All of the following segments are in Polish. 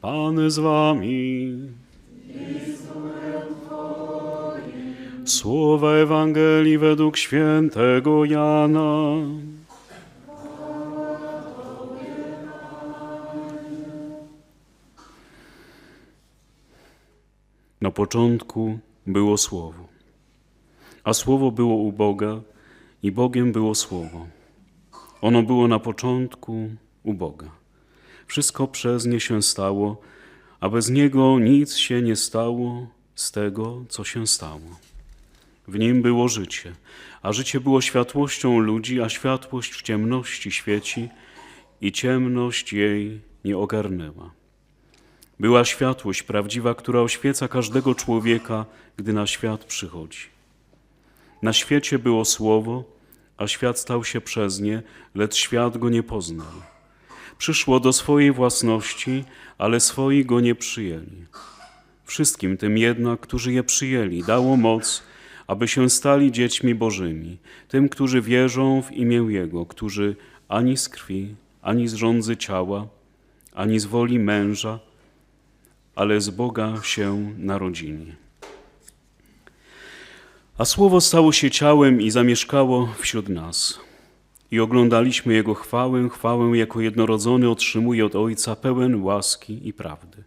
Pan z wami. Słowa Ewangelii według świętego Jana. Na początku było Słowo, a Słowo było u Boga i Bogiem było Słowo. Ono było na początku u Boga. Wszystko przez nie się stało, a bez niego nic się nie stało z tego, co się stało. W nim było życie, a życie było światłością ludzi, a światłość w ciemności świeci i ciemność jej nie ogarnęła. Była światłość prawdziwa, która oświeca każdego człowieka, gdy na świat przychodzi. Na świecie było słowo, a świat stał się przez nie, lecz świat go nie poznał. Przyszło do swojej własności, ale swoi go nie przyjęli. Wszystkim tym jednak, którzy je przyjęli, dało moc, aby się stali dziećmi Bożymi, tym, którzy wierzą w imię Jego, którzy ani z krwi, ani z rządzy ciała, ani z woli męża, ale z Boga się narodzili. A Słowo stało się ciałem i zamieszkało wśród nas. I oglądaliśmy Jego chwałę, chwałę jako jednorodzony otrzymuje od Ojca pełen łaski i prawdy.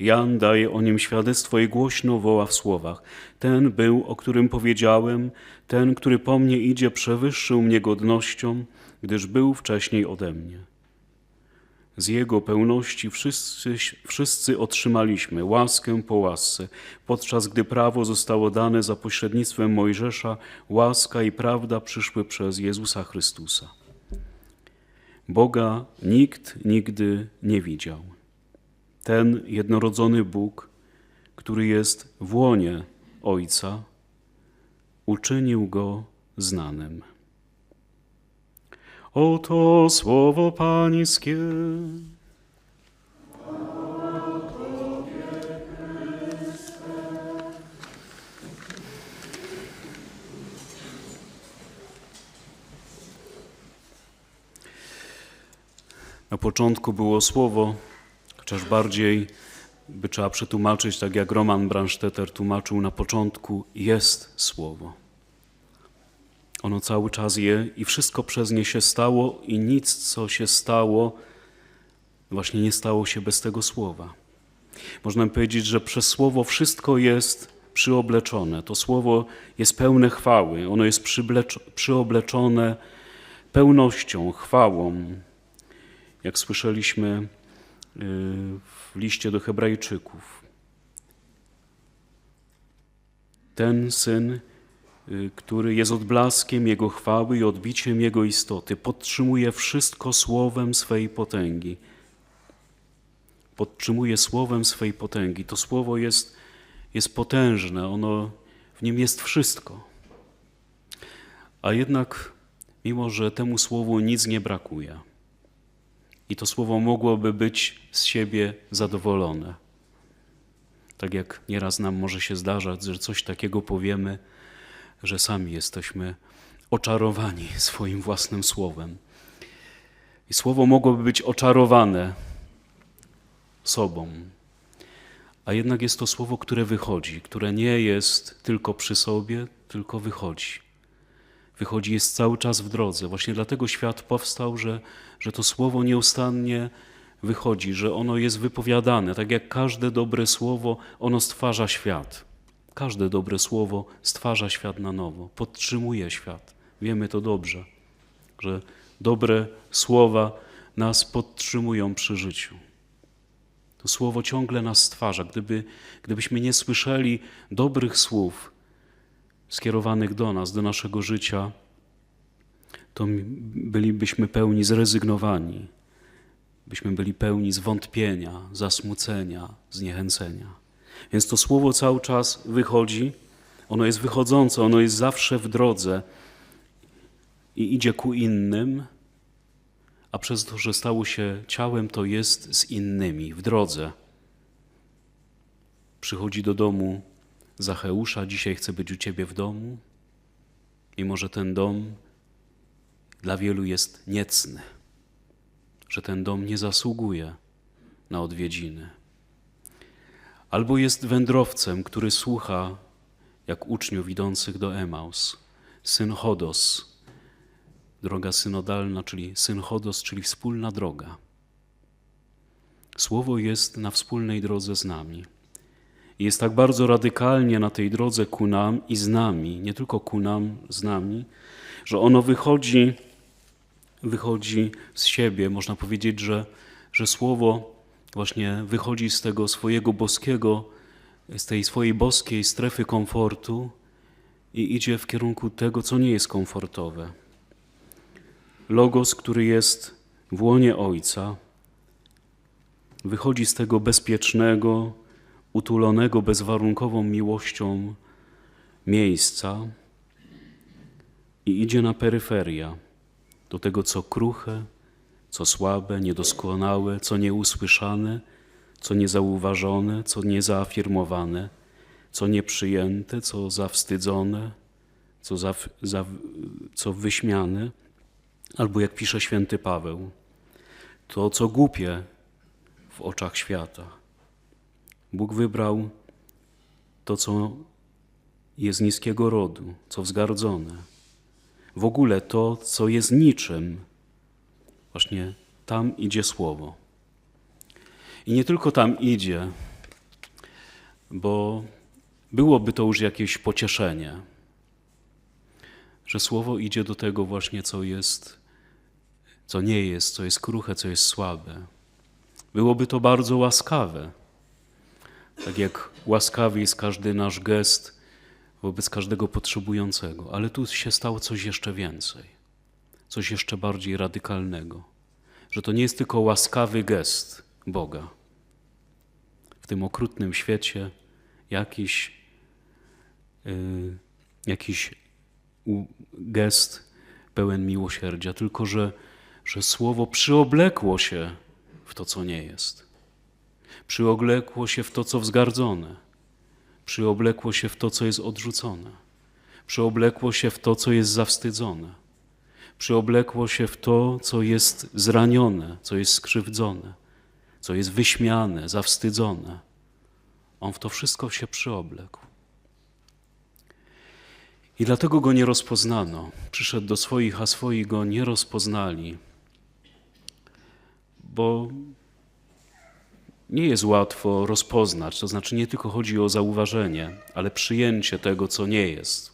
Jan daje o nim świadectwo i głośno woła w słowach: Ten był, o którym powiedziałem, ten, który po mnie idzie, przewyższył mnie godnością, gdyż był wcześniej ode mnie. Z Jego pełności wszyscy, wszyscy otrzymaliśmy łaskę po łasce, podczas gdy prawo zostało dane za pośrednictwem Mojżesza, łaska i prawda przyszły przez Jezusa Chrystusa. Boga nikt nigdy nie widział. Ten jednorodzony Bóg, który jest w łonie Ojca, uczynił Go znanym. Oto słowo Pańskie. Na początku było słowo, chociaż bardziej by trzeba przetłumaczyć, tak jak Roman Branstetter tłumaczył, na początku jest słowo. Ono cały czas je i wszystko przez nie się stało, i nic, co się stało, właśnie nie stało się bez tego słowa. Można powiedzieć, że przez słowo wszystko jest przyobleczone. To słowo jest pełne chwały, ono jest przyobleczone pełnością, chwałą. Jak słyszeliśmy y, w liście do Hebrajczyków. Ten syn który jest odblaskiem Jego chwały i odbiciem Jego istoty, podtrzymuje wszystko słowem swej potęgi. Podtrzymuje słowem swej potęgi. To słowo jest, jest potężne, ono, w nim jest wszystko. A jednak, mimo że temu słowu nic nie brakuje, i to słowo mogłoby być z siebie zadowolone. Tak jak nieraz nam może się zdarzać, że coś takiego powiemy, że sami jesteśmy oczarowani swoim własnym słowem. I słowo mogłoby być oczarowane sobą, a jednak jest to słowo, które wychodzi, które nie jest tylko przy sobie, tylko wychodzi. Wychodzi, jest cały czas w drodze. Właśnie dlatego świat powstał, że, że to słowo nieustannie wychodzi, że ono jest wypowiadane. Tak jak każde dobre słowo, ono stwarza świat. Każde dobre słowo stwarza świat na nowo, podtrzymuje świat. Wiemy to dobrze, że dobre słowa nas podtrzymują przy życiu. To słowo ciągle nas stwarza. Gdyby, gdybyśmy nie słyszeli dobrych słów skierowanych do nas, do naszego życia, to bylibyśmy pełni zrezygnowani, byśmy byli pełni zwątpienia, zasmucenia, zniechęcenia. Więc to słowo cały czas wychodzi, ono jest wychodzące, ono jest zawsze w drodze i idzie ku innym, a przez to, że stało się ciałem, to jest z innymi, w drodze. Przychodzi do domu Zacheusza, dzisiaj chcę być u ciebie w domu, i może ten dom dla wielu jest niecny, że ten dom nie zasługuje na odwiedziny. Albo jest wędrowcem, który słucha, jak uczniów idących do Emaus. Syn Chodos, droga synodalna, czyli syn Chodos, czyli wspólna droga. Słowo jest na wspólnej drodze z nami. Jest tak bardzo radykalnie na tej drodze ku nam i z nami, nie tylko ku nam, z nami, że ono wychodzi, wychodzi z siebie. Można powiedzieć, że, że Słowo właśnie wychodzi z tego swojego boskiego, z tej swojej boskiej strefy komfortu i idzie w kierunku tego, co nie jest komfortowe. Logos, który jest w łonie Ojca, wychodzi z tego bezpiecznego, utulonego bezwarunkową miłością miejsca i idzie na peryferia, do tego, co kruche, co słabe, niedoskonałe, co nieusłyszane, co niezauważone, co niezaafirmowane, co nieprzyjęte, co zawstydzone, co, za, za, co wyśmiane, albo jak pisze święty Paweł, to co głupie w oczach świata. Bóg wybrał to, co jest niskiego rodu, co wzgardzone. W ogóle to, co jest niczym. Właśnie tam idzie słowo. I nie tylko tam idzie, bo byłoby to już jakieś pocieszenie, że słowo idzie do tego właśnie, co jest, co nie jest, co jest kruche, co jest słabe. Byłoby to bardzo łaskawe. Tak jak łaskawy jest każdy nasz gest wobec każdego potrzebującego, ale tu się stało coś jeszcze więcej, coś jeszcze bardziej radykalnego, że to nie jest tylko łaskawy gest Boga. W tym okrutnym świecie jakiś, yy, jakiś gest pełen miłosierdzia, tylko że, że słowo przyoblekło się w to, co nie jest. Przyoblekło się w to, co wzgardzone. Przyoblekło się w to, co jest odrzucone. Przyoblekło się w to, co jest zawstydzone. Przyoblekło się w to, co jest zranione, co jest skrzywdzone, co jest wyśmiane, zawstydzone. On w to wszystko się przyoblekł. I dlatego go nie rozpoznano. Przyszedł do swoich, a swoi go nie rozpoznali, bo nie jest łatwo rozpoznać. To znaczy, nie tylko chodzi o zauważenie, ale przyjęcie tego, co nie jest.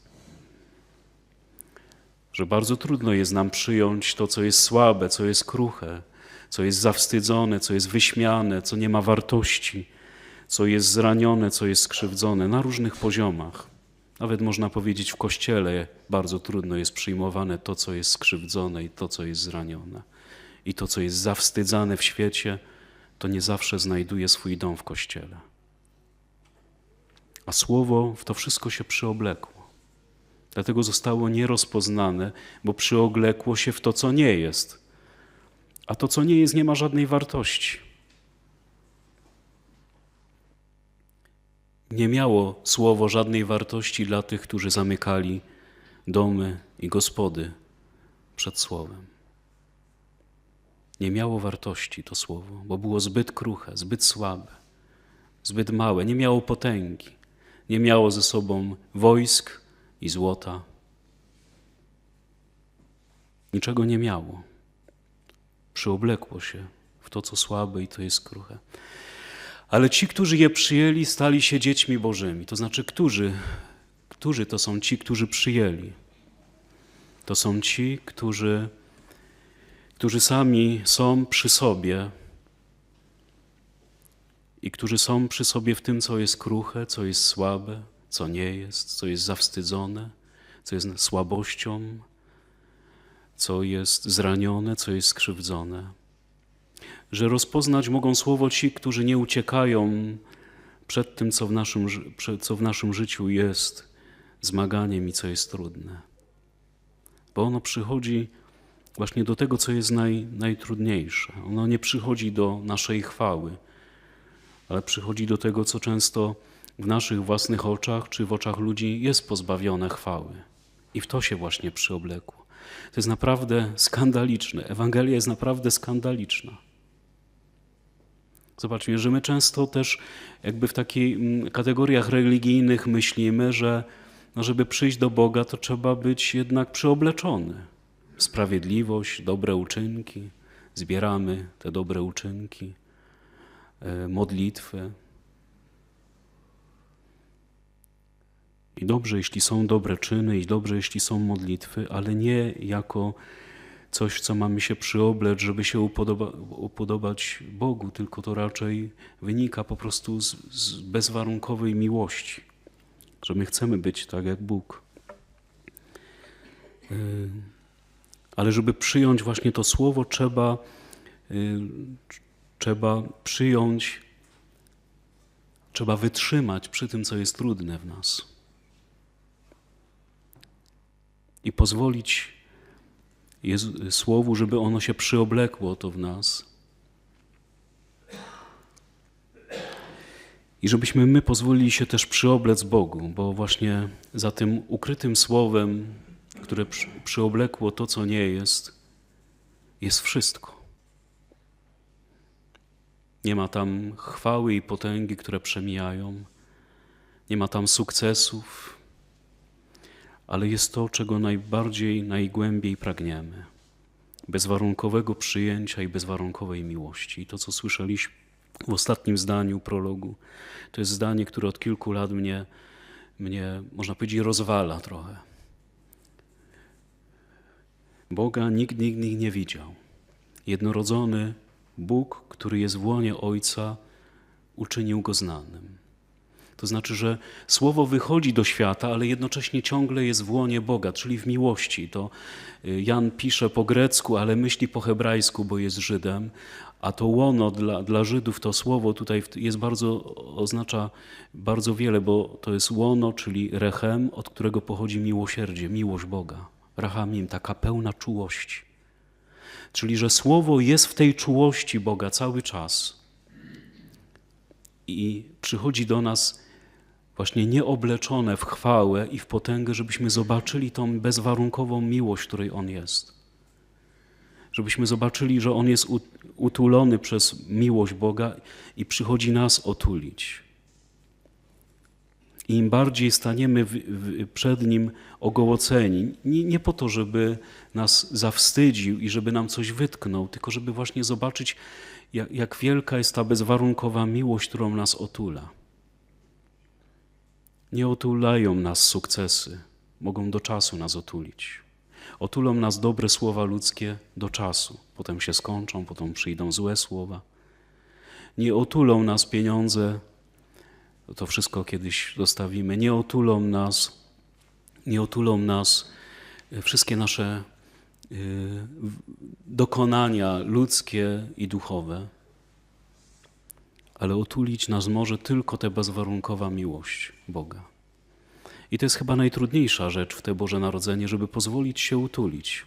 Że bardzo trudno jest nam przyjąć to, co jest słabe, co jest kruche, co jest zawstydzone, co jest wyśmiane, co nie ma wartości, co jest zranione, co jest skrzywdzone na różnych poziomach. Nawet można powiedzieć w kościele bardzo trudno jest przyjmowane to, co jest skrzywdzone i to, co jest zranione. I to, co jest zawstydzane w świecie, to nie zawsze znajduje swój dom w kościele. A słowo w to wszystko się przyoblekło. Dlatego zostało nierozpoznane, bo przyoblekło się w to, co nie jest. A to, co nie jest, nie ma żadnej wartości. Nie miało słowo żadnej wartości dla tych, którzy zamykali domy i gospody przed słowem nie miało wartości to słowo, bo było zbyt kruche, zbyt słabe, zbyt małe, nie miało potęgi, nie miało ze sobą wojsk i złota. Niczego nie miało. Przyoblekło się w to, co słabe i to jest kruche. Ale ci, którzy je przyjęli, stali się dziećmi Bożymi. To znaczy, którzy, którzy to są ci, którzy przyjęli? To są ci, którzy którzy sami są przy sobie i którzy są przy sobie w tym, co jest kruche, co jest słabe, co nie jest, co jest zawstydzone, co jest słabością, co jest zranione, co jest skrzywdzone. Że rozpoznać mogą słowo ci, którzy nie uciekają przed tym, co w naszym, co w naszym życiu jest zmaganiem i co jest trudne. Bo ono przychodzi właśnie do tego, co jest naj, najtrudniejsze. Ono nie przychodzi do naszej chwały, ale przychodzi do tego, co często w naszych własnych oczach czy w oczach ludzi jest pozbawione chwały. I w to się właśnie przyoblekło. To jest naprawdę skandaliczne. Ewangelia jest naprawdę skandaliczna. Zobaczmy, że my często też jakby w takich mm, kategoriach religijnych myślimy, że no żeby przyjść do Boga, to trzeba być jednak przyobleczony. Sprawiedliwość, dobre uczynki, zbieramy te dobre uczynki, e, I dobrze, jeśli są dobre czyny, i dobrze, jeśli są modlitwy, ale nie jako coś, co mamy się przyoblecz, żeby się upodoba, upodobać Bogu, tylko to raczej wynika po prostu z, z bezwarunkowej miłości, że my chcemy być tak jak Bóg. Y, Ale żeby przyjąć właśnie to słowo, trzeba, y, trzeba przyjąć, trzeba wytrzymać przy tym, co jest trudne w nas. I pozwolić Jezu, Słowu, żeby ono się przyoblekło to w nas. I żebyśmy my pozwolili się też przyoblec Bogu, bo właśnie za tym ukrytym Słowem, które przy, przyoblekło to, co nie jest, jest wszystko. Nie ma tam chwały i potęgi, które przemijają. Nie ma tam sukcesów, ale jest to, czego najbardziej, najgłębiej pragniemy. Bezwarunkowego przyjęcia i bezwarunkowej miłości. I to, co słyszeliśmy w ostatnim zdaniu prologu, to jest zdanie, które od kilku lat mnie, mnie można powiedzieć, rozwala trochę. Boga nikt nigdy nie widział. Jednorodzony Bóg, który jest w łonie Ojca, uczynił go znanym. To znaczy, że słowo wychodzi do świata, ale jednocześnie ciągle jest w łonie Boga, czyli w miłości. To y, Jan pisze po grecku, ale myśli po hebrajsku, bo jest Żydem. A to łono dla, dla Żydów, to słowo tutaj jest bardzo, oznacza bardzo wiele, bo to jest łono, czyli rechem, od którego pochodzi miłosierdzie, miłość Boga. Rachamim, taka pełna czułości. Czyli, że słowo jest w tej czułości Boga cały czas. I przychodzi do nas właśnie nieobleczone w chwałę i w potęgę, żebyśmy zobaczyli tą bezwarunkową miłość, której On jest. Żebyśmy zobaczyli, że On jest utulony przez miłość Boga i przychodzi nas otulić. I im bardziej staniemy w, w, przed Nim ogołoceni, nie, nie po to, żeby nas zawstydził i żeby nam coś wytknął, tylko żeby właśnie zobaczyć, jak, jak wielka jest ta bezwarunkowa miłość, którą nas otula. Nie otulają nas sukcesy, mogą do czasu nas otulić. Otulą nas dobre słowa ludzkie do czasu, potem się skończą, potem przyjdą złe słowa. Nie otulą nas pieniądze, to wszystko kiedyś dostawimy. Nie otulą nas, nie otulą nas wszystkie nasze y, dokonania ludzkie i duchowe, ale otulić nas może tylko ta bezwarunkowa miłość Boga. I to jest chyba najtrudniejsza rzecz w te Boże Narodzenie, żeby pozwolić się utulić.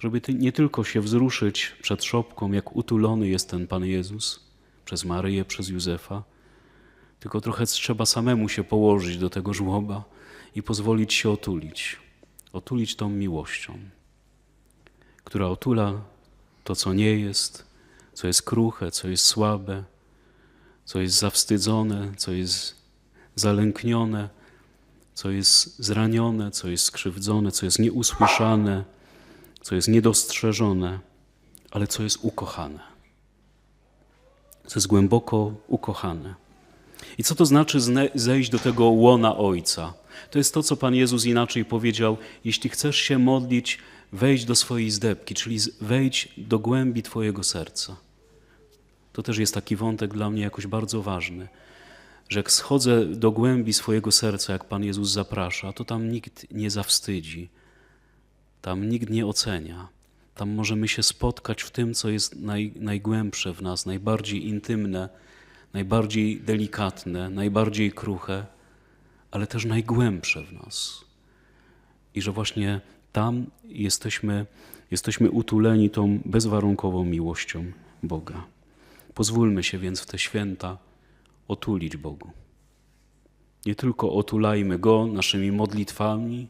Żeby nie tylko się wzruszyć przed szopką, jak utulony jest ten Pan Jezus przez Maryję, przez Józefa, tylko trochę trzeba samemu się położyć do tego żłoba i pozwolić się otulić. Otulić tą miłością, która otula to, co nie jest, co jest kruche, co jest słabe, co jest zawstydzone, co jest zalęknione, co jest zranione, co jest skrzywdzone, co jest nieusłyszane, co jest niedostrzeżone, ale co jest ukochane. Co jest głęboko ukochane. I co to znaczy zejść do tego łona Ojca? To jest to, co Pan Jezus inaczej powiedział: Jeśli chcesz się modlić, wejdź do swojej zdebki, czyli wejdź do głębi Twojego serca. To też jest taki wątek dla mnie jakoś bardzo ważny, że jak schodzę do głębi swojego serca, jak Pan Jezus zaprasza, to tam nikt nie zawstydzi, tam nikt nie ocenia. Tam możemy się spotkać w tym, co jest naj, najgłębsze w nas, najbardziej intymne, najbardziej delikatne, najbardziej kruche, ale też najgłębsze w nas. I że właśnie tam jesteśmy, jesteśmy utuleni tą bezwarunkową miłością Boga. Pozwólmy się więc w te święta otulić Bogu. Nie tylko otulajmy Go naszymi modlitwami,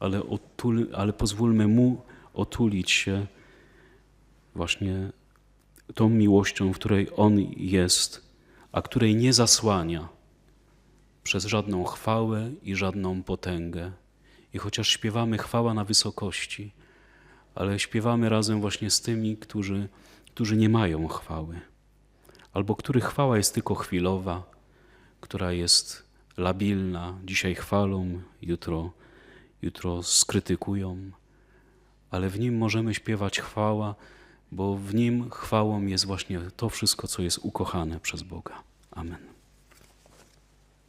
ale, otul, ale pozwólmy Mu otulić się właśnie tą miłością, w której On jest, a której nie zasłania przez żadną chwałę i żadną potęgę. I chociaż śpiewamy chwała na wysokości, ale śpiewamy razem właśnie z tymi, którzy, którzy nie mają chwały, albo których chwała jest tylko chwilowa, która jest labilna. Dzisiaj chwalą, jutro, jutro skrytykują, ale w nim możemy śpiewać chwała, bo w nim chwałą jest właśnie to wszystko, co jest ukochane przez Boga. Amen.